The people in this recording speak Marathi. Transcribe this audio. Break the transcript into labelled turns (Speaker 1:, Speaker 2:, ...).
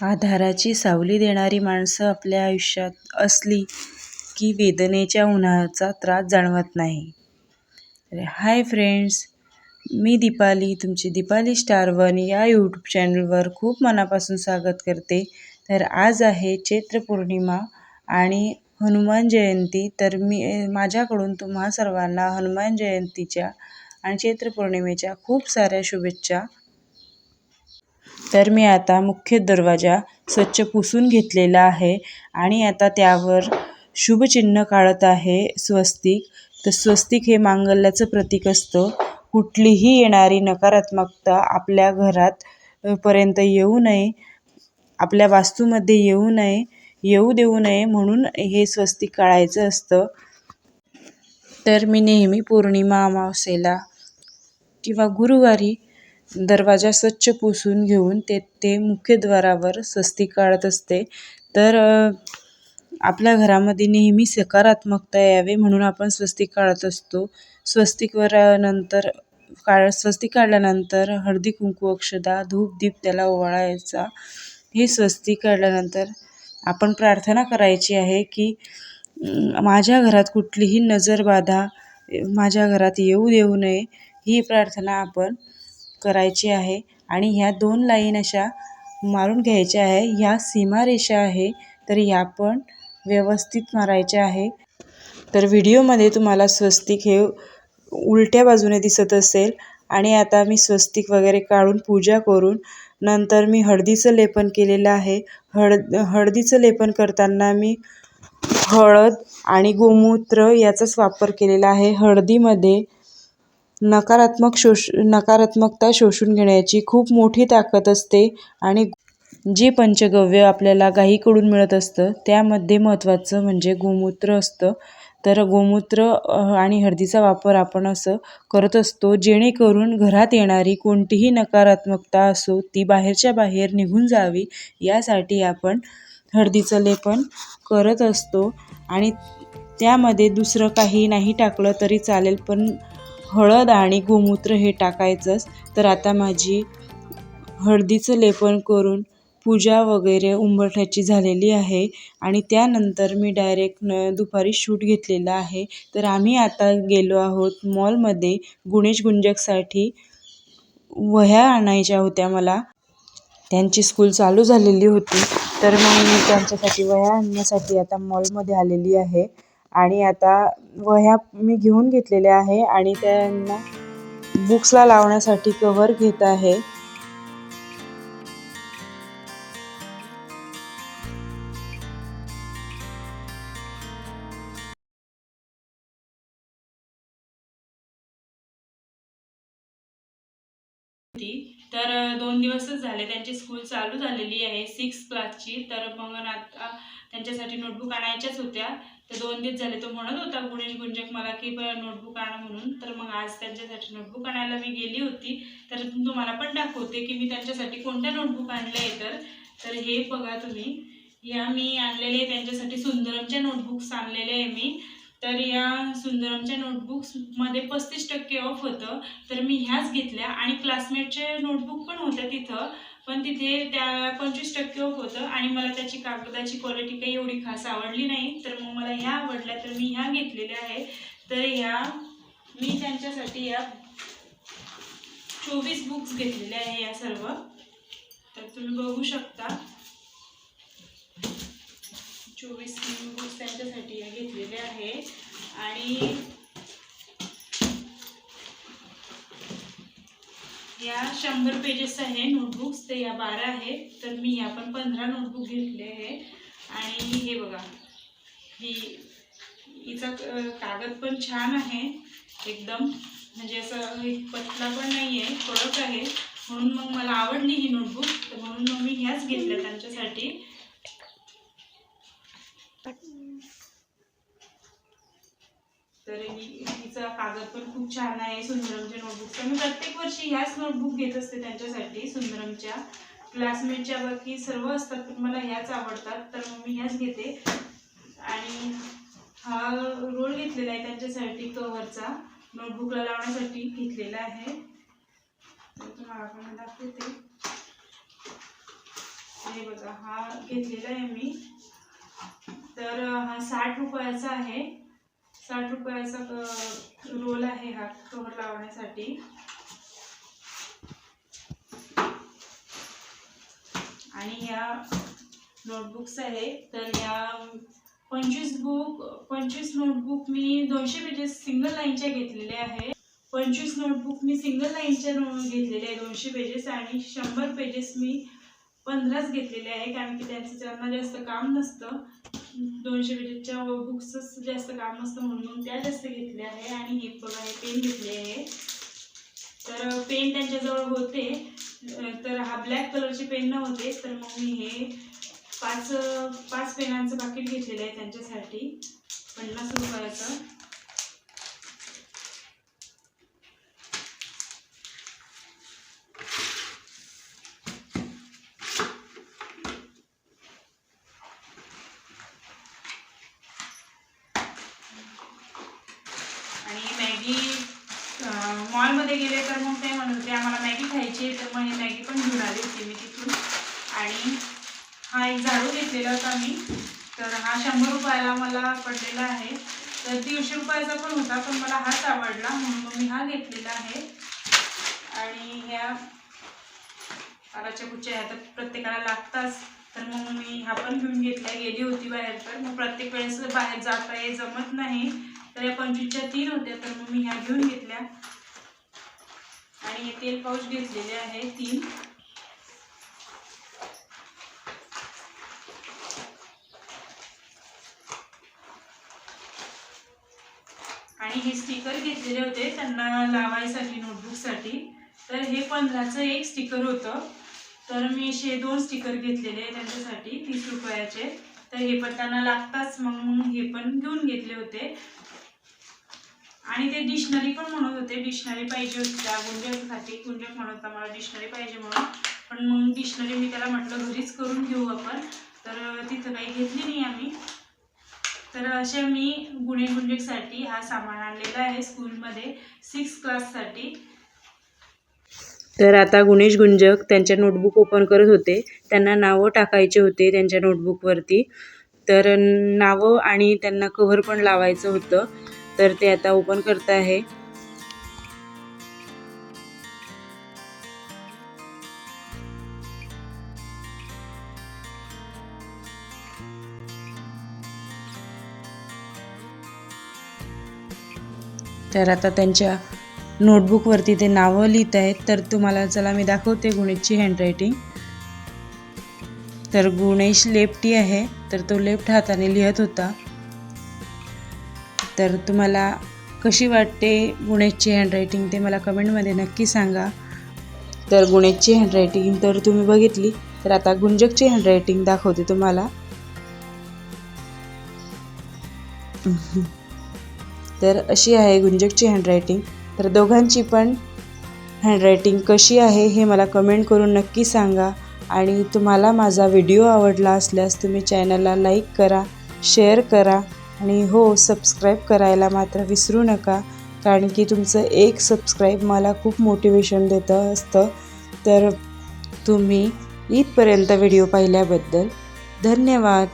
Speaker 1: आधाराची सावली देणारी माणसं आपल्या आयुष्यात असली की वेदनेच्या उन्हाचा त्रास जाणवत नाही. हाय फ्रेंड्स मी दीपाली तुमची दीपाली स्टार वन या यूट्यूब चॅनलवर खूप मनापासून स्वागत करते. तर आज आहे चैत्र पौर्णिमा आणि हनुमान जयंती तर मी माझ्याकडून तुम्हा सर्वांना हनुमान जयंतीच्या आणि चैत्र पौर्णिमेच्या खूप साऱ्या शुभेच्छा तर मी आता मुख्य दरवाजा स्वच्छ पुसून घेतलेला आहे आणि आता त्यावर शुभचिन्ह काढत आहे स्वस्तिक. तर स्वस्तिक हे मांगल्याचं प्रतीक असतं. कुठलीही येणारी नकारात्मकता आपल्या घरात पर्यंत येऊ नये. आपल्या वास्तूमध्ये येऊ नये येऊ देऊ नये म्हणून हे स्वस्तिक काढायचं असतं. तर मी नेहमी पौर्णिमा अमावस्येला किंवा गुरुवारी दरवाजा स्वच्छ पुसून घेऊन ते ते मुख्यद्वारावर स्वस्ती काढत असते. तर आपल्या घरामध्ये नेहमी सकारात्मकता यावे म्हणून आपण स्वस्तिक काढत असतो. स्वस्तिकवर नंतर काळ स्वस्तिक काढल्यानंतर हळदी कुंकू अक्षदा धूप दीप त्याला ओवाळायचा. हे स्वस्तिक काढल्यानंतर आपण प्रार्थना करायची आहे की माझ्या घरात कुठलीही नजरबाधा माझ्या घरात येऊ देऊ नये ही प्रार्थना आपण करायची आहे आणि ह्या दोन लाईन अशा मारून घ्यायच्या आहे. ह्या सीमारेषा आहे तर ह्या पण व्यवस्थित मारायच्या आहे. तर व्हिडिओमध्ये तुम्हाला स्वस्तिक हे उलट्या बाजूने दिसत असेल आणि आता मी स्वस्तिक वगैरे काढून पूजा करून नंतर मी हळदीचं लेपन केलेलं आहे. हळद हळदीचं लेपन करताना मी हळद आणि गोमूत्र याचाच वापर केलेला आहे. हळदीमध्ये नकारात्मक शोष नकारात्मकता शोषून घेण्याची खूप मोठी ताकद असते आणि जे पंचगव्य आपल्याला गाईकडून मिळत असतं त्यामध्ये महत्त्वाचं म्हणजे गोमूत्र असतं. तर गोमूत्र आणि हळदीचा वापर आपण असं करत असतो जेणेकरून घरात येणारी कोणतीही नकारात्मकता असो ती बाहेरच्या बाहेर निघून जावी यासाठी आपण हळदीचं लेपन करत असतो. आणि त्यामध्ये दुसरं काही नाही टाकलं तरी चालेल पण हळद आणि गोमूत्र हे टाकायचंच. तर आता माझी हळदीचं लेपन करून पूजा वगैरे उंबरठ्याची झालेली आहे आणि त्यानंतर मी डायरेक्ट न दुपारी शूट घेतलेला आहे. तर आम्ही आता गेलो आहोत मॉलमध्ये गुणेश गुंजकसाठी. वह्या आणायच्या होत्या मला. त्यांची स्कूल चालू झालेली होती. तर मग मी त्यांच्यासाठी वह्या आणण्यासाठी आता मॉलमध्ये आलेली आहे. आणि आता वह्या मी घेऊन घेतलेल्या आहे आणि त्यांना बुक्सला लावण्यासाठी कव्हर घेत आहे.
Speaker 2: तर दोन दिवसच झाले. त्यांची स्कूल चालू झालेली आहे सिक्स क्लासची तर मग आता त्यांच्यासाठी नोटबुक आणायच्याच होत्या. तर दोन दिवस झाले तो म्हणत होता गुणेश गुंजक मला की नोटबुक आण म्हणून. तर मग आज त्यांच्यासाठी नोटबुक आणायला मी गेली होती. तर तुम्हाला पण दाखवते की मी त्यांच्यासाठी कोणत्या नोटबुक आणल्या आहे तर. तर हे बघा तुम्ही. या मी आणलेले त्यांच्यासाठी सुंदरमच्या नोटबुक्स आणलेले आहे मी. तर या सुंदरमच्या नोटबुक्समध्ये पस्तीस टक्के ऑफ होतं. तर मी ह्याच घेतल्या आणि क्लासमेटचे नोटबुक पण होत्या तिथं. पण तिथे त्या पंचवीस टक्के होतं आणि मला त्याची कागदाची क्वालिटी काही एवढी खास आवडली नाही. तर मग मला ह्या आवडल्या तर मी ह्या घेतलेल्या आहे तर ह्या मी त्यांच्यासाठी या चोवीस बुक्स घेतलेल्या आहे या सर्व. तर तुम्ही बघू शकता. चोवीस बुक्स त्यांच्यासाठी या घेतलेले आहे आणि या शंभर पेजेस आहे नोटबुक्स तर या बारा आहे. तर मी या पण पंधरा नोटबुक घेतले आहे. आणि हे बघा ही हिचा कागद पण छान आहे एकदम. म्हणजे असं हे पतला पण नाही आहे कडक आहे. म्हणून मग मला आवडली ही नोटबुक तर म्हणून मग मी ह्याच घेतल्या त्यांच्यासाठी तर ही कागद पण खूप छान आहे सुंदरमच्या नोटबुकचा मी प्रत्येक वर्षी ह्याच नोटबुक घेत असते त्यांच्यासाठी सुंदरमच्या. क्लासमेटच्या बाकी सर्व असतात पण मला ह्याच आवडतात तर मग मी ह्याच घेते. आणि हा रोल घेतलेला आहे त्यांच्यासाठी कव्हरचा नोटबुकला लावण्यासाठी घेतलेला आहे. तर तुम्हाला पण दाखवते. हे बघा हा घेतलेला आहे मी. तर हा साठ रुपयाचा आहे. साठ रुपयाचा रोल आहे हा कवर लावण्यासाठी. आणि या नोटबुक्स आहे तर या पंचवीस बुक पंचवीस नोटबुक मी दोनशे पेजेस सिंगल लाईनच्या घेतलेल्या आहे. पंचवीस नोटबुक मी सिंगल लाईनच्या घेतलेले आहे दोनशे पेजेस आणि शंभर पेजेस मी पंधराच घेतलेले आहे कारण की त्यांचं त्यांना जास्त काम नसतं दोनशे पेजेसच्या बुक्सच जास्त काम नसतं म्हणून त्या जास्त घेतल्या आहे आणि हे बघा हे पेन घेतले आहे. तर पेन त्यांच्याजवळ होते. तर हा ब्लॅक कलरचे पेन नव्हते तर मग मी हे पाच पाच पेनांचं पाकिट घेतलेलं आहे त्यांच्यासाठी. पन्नास रुपयाचं आणि मॅगी मध्ये गेले तर मग ते म्हणत होते आम्हाला मॅगी खायची आहे. तर मग हे मॅगी पण घेऊन आली होती मी तिथून. आणि हा एक झाडू घेतलेला होता मी. तर हा शंभर रुपयाला मला पडलेला आहे. तर दीडशे रुपयाचा पण होता पण मला हाच आवडला म्हणून मग मी हा घेतलेला आहे. आणि ह्या पाराच्या गुच्छा ह्या तर प्रत्येकाला लागताच. तर मग मी हा पण घेऊन घेतला गेली होती बाहेर. तर मग प्रत्येक वेळेस बाहेर जाता हे जमत नाही. तर या पंचवीसच्या तीन होत्या तर मग मी ह्या घेऊन घेतल्या. आणि हे तेल पाऊच घेतलेले आहे तीन. आणि हे स्टिकर घेतलेले होते त्यांना लावायसाठी नोटबुकसाठी तर हे पंधराचं एक स्टिकर होतं. तर मी असे दोन स्टिकर घेतलेले त्यांच्यासाठी तीस रुपयाचे. तर हे पण त्यांना लागताच मग मग हे पण घेऊन घेतले होते. आणि ते डिक्शनरी पण म्हणत होते. डिक्शनरी पाहिजे होती त्या गुंजकसाठी गुंजक म्हणत होता मला डिक्शनरी पाहिजे म्हणून. पण मग डिक्शनरी मी त्याला म्हटलं घरीच करून घेऊ आपण. तर तिथं काही घेतली नाही आम्ही. तर असे मी गुणे गुंजकसाठी हा सामान आणलेला आहे स्कूलमध्ये सिक्स क्लाससाठी
Speaker 1: तर आता गुणेश गुंजक त्यांच्या नोटबुक ओपन करत होते. त्यांना नावं टाकायचे होते त्यांच्या नोटबुकवरती तर नावं आणि त्यांना कव्हर पण लावायचं होतं. तर ते आता ओपन करत आहे. तर आता त्यांच्या नोटबुकवरती ते नावं लिहित आहेत. तर तुम्हाला चला मी दाखवते गुणेशची हँडरायटिंग तर गुणेश लेफ्टी आहे. तर तो लेफ्ट हाताने लिहत होता. तर तुम्हाला कशी वाटते गुणेशची हँडरायटिंग ते मला कमेंटमध्ये नक्की सांगा. तर गुणेशची हँडरायटिंग तर तुम्ही बघितली. तर आता गुंजकची हँडरायटिंग दाखवते तुम्हाला. तर अशी आहे गुंजकची हँडरायटिंग तर दोघांची पण हँडरायटिंग कशी आहे हे मला कमेंट करून नक्की सांगा. आणि तुम्हाला माझा व्हिडिओ आवडला असल्यास तुम्ही चॅनलला लाईक करा शेअर करा. आणि हो सबस्क्राईब करायला मात्र विसरू नका कारण की तुमचं एक सबस्क्राईब मला खूप मोटिवेशन देतं असतं. तर तुम्ही इथपर्यंत व्हिडिओ पाहिल्याबद्दल धन्यवाद.